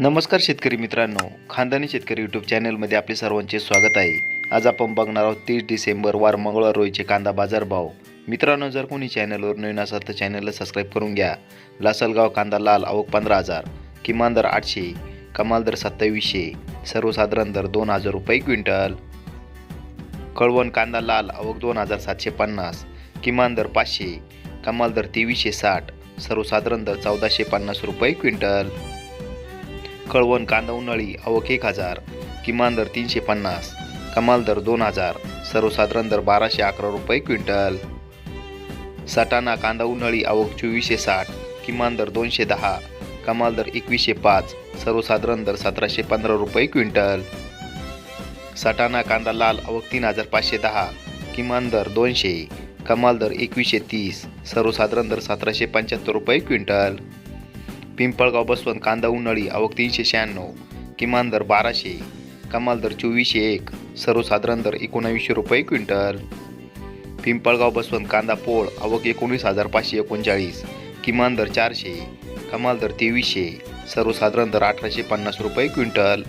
नमस्कार शेतकरी मित्रांनो. खानदानी शेतकरी यूट्यूब चॅनलमध्ये आपले सर्वांचे स्वागत आहे. आज आपण बघणार आहोत तीस डिसेंबर वार मंगळवार रोजीचे कांदा बाजारभाव मित्रांनो जर कोणी चॅनलवर नवीन असाल तर चॅनलला सबस्क्राईब करून घ्या. लासलगाव कांदा लाल आवक पंधरा हजार. किमान दर आठशे कमाल दर सत्तावीसशे. सर्वसाधारण दर दोन हजार रुपये क्विंटल. कळवण कांदा लाल आवक दोन हजार सातशे पन्नास. किमान दर पाचशे कमाल दर तेवीसशे साठ. सर्वसाधारण दर चौदाशे पन्नास रुपये क्विंटल. कळवण कांदा उन्हाळी आवक एक हजार किमान दर तीनशे पन्नास कमाल दर दोन हजार सर्वसाधारण दर बाराशे अकरा रुपये क्विंटल. सटाणा कांदा उन्हाळी आवक चोवीसशे साठ किमान दर दोनशे दहा कमाल दर एकवीसशे पाच सर्वसाधारण दर सतराशे पंधरा रुपये क्विंटल. सटाणा कांदा लाल आवक तीन हजार पाचशे दहा किमान दर दोनशे कमाल दर एकवीसशे तीस सर्वसाधारण दर सतराशे पंच्याहत्तर रुपये क्विंटल. पिंपळगाव बसवंत कांदा उन्हाळी आवक तीनशे शहाण्णव किमान दर बाराशे कमाल दर चोवीसशे एक सर्वसाधारण दर एकोणावीसशे रुपये क्विंटल. पिंपळगाव बसवंत कांदा पोळ आवक एकोणीस हजार पाचशे एकोणचाळीस किमान दर चारशे कमाल दर तेवीसशे सर्वसाधारण दर अठराशे पन्नास रुपये क्विंटल.